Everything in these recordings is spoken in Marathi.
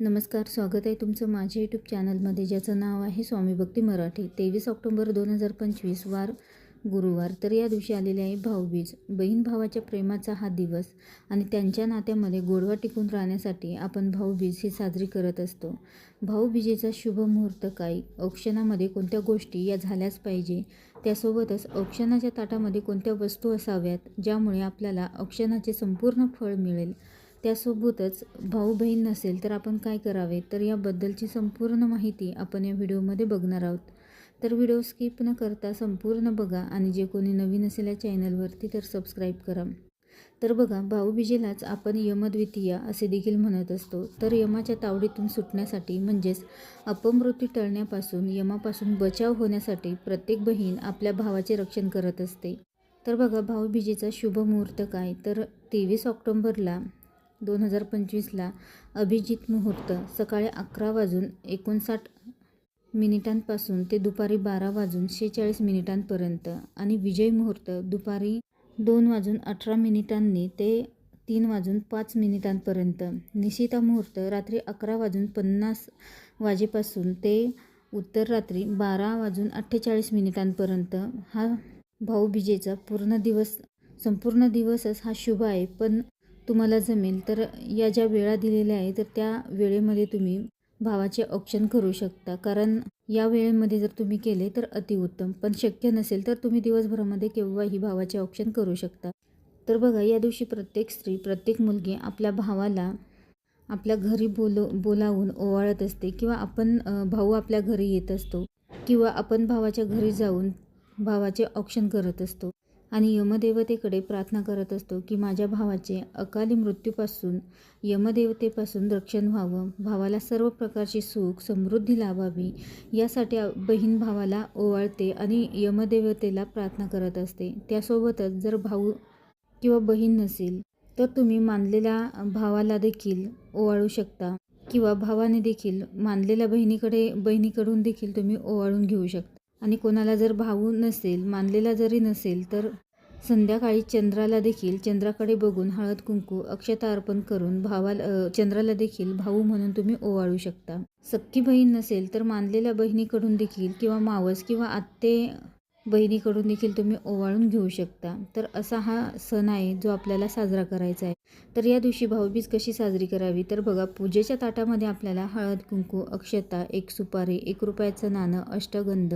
नमस्कार स्वागत आहे तुमचं माझ्या यूट्यूब चॅनलमध्ये ज्याचं नाव आहे स्वामी भक्ती मराठी. तेवीस ऑक्टोबर दोन हजार पंचवीस वार गुरुवार. तर या दिवशी आलेले आहे भाऊबीज. बहीण भावाच्या प्रेमाचा हा दिवस आणि त्यांच्या नात्यामध्ये गोडवा टिकून राहण्यासाठी आपण भाऊबीज ही साजरी करत असतो. भाऊबीजेचा शुभ मुहूर्त काय? औक्षणामध्ये कोणत्या गोष्टी या झाल्याच पाहिजे? त्यासोबतच औक्षणाच्या ताटामध्ये कोणत्या वस्तू असाव्यात? ज्यामुळे आपल्याला औक्षणाचे संपूर्ण फळ मिळेल. त्यासोबतच भाऊ बहीण नसेल तर आपण काय करावे? तर याबद्दलची संपूर्ण माहिती आपण या व्हिडिओमध्ये बघणार आहोत. तर व्हिडिओ स्किप न करता संपूर्ण बघा आणि जे कोणी नवीन असेल या चॅनलवरती तर सबस्क्राईब करा. तर बघा भाऊबीजेलाच आपण यमद्वितीया असे देखील म्हणत असतो. तर यमाच्या तावडीतून सुटण्यासाठी म्हणजेच अपमृत्यू टळण्यापासून यमापासून बचाव होण्यासाठी प्रत्येक बहीण आपल्या भावाचे रक्षण करत असते. तर बघा भाऊबीजेचा शुभ मुहूर्त काय? तर तेवीस ऑक्टोंबरला दोन हजार पंचवीसला अभिजित मुहूर्त सकाळी अकरा वाजून एकोणसाठ मिनिटांपासून ते दुपारी बारा वाजून शेहेचाळीस मिनिटांपर्यंत आणि विजय मुहूर्त दुपारी दोन वाजून अठरा मिनिटांनी ते तीन वाजून पाच मिनिटांपर्यंत. निशिता मुहूर्त रात्री अकरा वाजून पन्नास वाजेपासून ते उत्तर रात्री बारा वाजून अठ्ठेचाळीस मिनिटांपर्यंत. हा भाऊबीजेचा पूर्ण दिवस संपूर्ण दिवसच हा शुभ आहे पण तुम्हाला जमेल तर या ज्या वेळा दिलेल्या आहे तर त्या वेळेमध्ये तुम्ही भावाचे ऑप्शन करू शकता. कारण या वेळेमध्ये जर तुम्ही केले तर अतिउत्तम पण शक्य नसेल तर तुम्ही दिवसभरामध्ये केव्हाही भावाचे ऑप्शन करू शकता. तर बघा या दिवशी प्रत्येक स्त्री प्रत्येक मुलगी आपल्या भावाला आपल्या घरी बोलो बोलावून ओवाळत असते. किंवा आपण भाऊ आपल्या घरी येत असतो. किंवा आपण भावाच्या घरी जाऊन भावाचे ऑप्शन करत असतो. आणि यमदेवतेकडे प्रार्थना करत असतो की माझ्या भावाचे अकाली मृत्यूपासून यमदेवतेपासून रक्षण व्हावं. भावाला सर्व प्रकारची सुख समृद्धी लाभावी. यासाठी बहीण भावाला ओवाळते आणि यमदेवतेला प्रार्थना करत असते. त्यासोबतच जर भाऊ किंवा बहीण नसेल तर तुम्ही मानलेल्या भावाला देखील ओवाळू शकता किंवा भावाने देखील मानलेल्या बहिणीकडे बहिणीकडून देखील तुम्ही ओवाळून घेऊ शकता. आणि कोणाला जर भाऊ नसेल मानलेला जरी नसेल तर संध्याकाळी चंद्राला देखील चंद्राकडे बघून हळद कुंकू अक्षता अर्पण करून भावाला चंद्राला देखील भाऊ म्हणून तुम्ही ओवाळू शकता. सख्खी बहीण नसेल तर मानलेल्या बहिणीकडून देखील किंवा मावस किंवा आत्ते बहिणीकडून देखील तुम्ही ओवाळून घेऊ शकता. तर असा हा सण आहे जो आपल्याला साजरा करायचा आहे. तर या दिवशी भाऊबीज कशी साजरी करावी? तर बघा पूजेच्या ताटामध्ये आपल्याला हळद कुंकू अक्षता एक सुपारी एक रुपयाचं नाणं अष्टगंध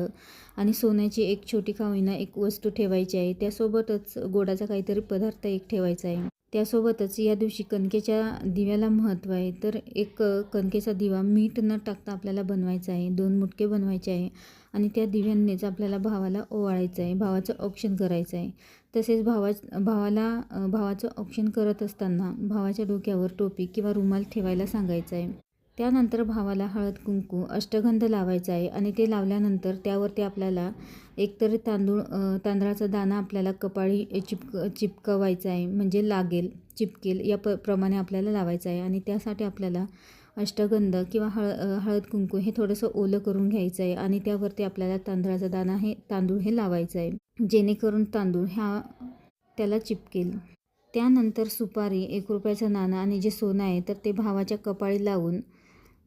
आणि सोन्याची एक छोटी खावीना एक वस्तू ठेवायची आहे. त्यासोबतच गोडाचा काहीतरी पदार्थ एक ठेवायचा आहे. त्यासोबतच या दिवशी कणकेच्या दिव्याला महत्त्व आहे. तर एक कणकेचा दिवा मीठ न टाकता आपल्याला बनवायचा आहे. दोन मुटके बनवायचे आहे आणि त्या दिव्यांनीच आपल्याला भावाला ओवाळायचं आहे. भावाचं औक्षण करायचं आहे. तसेच भावा भावाला भावाचं औक्षण करत असताना भावाच्या डोक्यावर टोपी किंवा रुमाल ठेवायला सांगायचं आहे. त्यानंतर भावाला हळद कुंकू अष्टगंध लावायचा आहे आणि ते लावल्यानंतर त्यावरती आपल्याला एकतर तांदूळ तांदळाचा दाणा आपल्याला कपाळी चिपक चिपकवायचा आहे म्हणजे लागेल चिपकेल या प प्रमाणे आपल्याला लावायचं आहे. आणि त्यासाठी आपल्याला अष्टगंध किंवा हळ हळद कुंकू हे थोडंसं ओलं करून घ्यायचं आहे आणि त्यावरती आपल्याला तांदळाचा दाणा हे तांदूळ हे लावायचं आहे जेणेकरून तांदूळ ह्या त्याला चिपकेल. त्यानंतर सुपारी एक रुपयाचं नाणं आणि जे सोनं आहे तर ते भावाच्या कपाळी लावून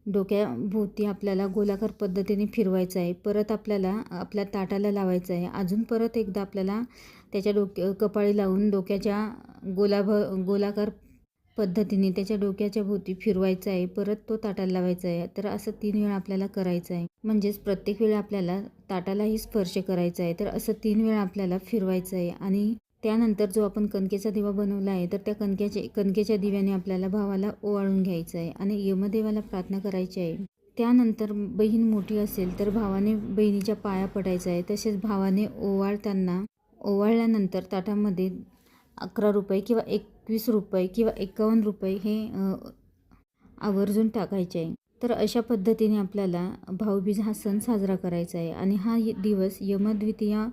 डोक्याभोवती आपल्याला गोलाकार पद्धतीने फिरवायचं आहे. परत आपल्याला आपल्या ताटाला लावायचं आहे. अजून परत एकदा आपल्याला त्याच्या डोक्या कपाळी लावून डोक्याच्या गोलाभ गोलाकार पद्धतीने त्याच्या डोक्याच्या भोवती फिरवायचं आहे. परत तो ताटाला लावायचा आहे. तर असं तीन वेळा आपल्याला करायचं आहे. म्हणजेच प्रत्येक वेळा आपल्याला ताटालाही स्पर्श करायचा आहे. तर असं तीन वेळा आपल्याला फिरवायचं आहे. आणि त्यानंतर जो आपण कणकेचा दिवा बनवला आहे तर त्या कणक्याचे कणकेच्या दिव्याने आपल्याला भावाला ओवाळून घ्यायचं आहे आणि यमदेवाला प्रार्थना करायची आहे. त्यानंतर बहीण मोठी असेल तर भावाने बहिणीच्या पाया पडायचा आहे. तसेच भावाने ओवाळताना ओवाळल्यानंतर ताटामध्ये अकरा रुपये किंवा एकवीस रुपये किंवा एकावन्न रुपये हे आवर्जून टाकायचे आहे. तर अशा पद्धतीने आपल्याला भाऊबीज हा सण साजरा करायचा आहे आणि हा दिवस यमद्वितीया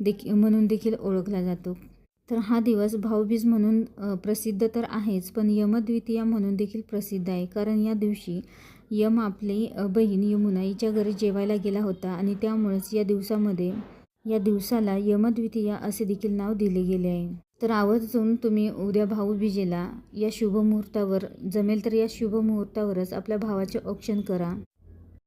देखी म्हणून देखील ओळखला जातो. तर हा दिवस भाऊबीज म्हणून प्रसिद्ध तर आहेच पण यमद्वितीया म्हणून देखील प्रसिद्ध आहे. कारण या दिवशी यम आपली बहीण यमुना हिच्या घरी जेवायला गेला होता आणि त्यामुळेच या दिवसामध्ये या दिवसाला यमद्वितीया असे देखील नाव दिले गेले आहे. तर आवर्जून तुम्ही उद्या भाऊबीजेला या शुभमुहूर्तावर जमेल तर या शुभमुहूर्तावरच आपल्या भावाचे औक्षण करा.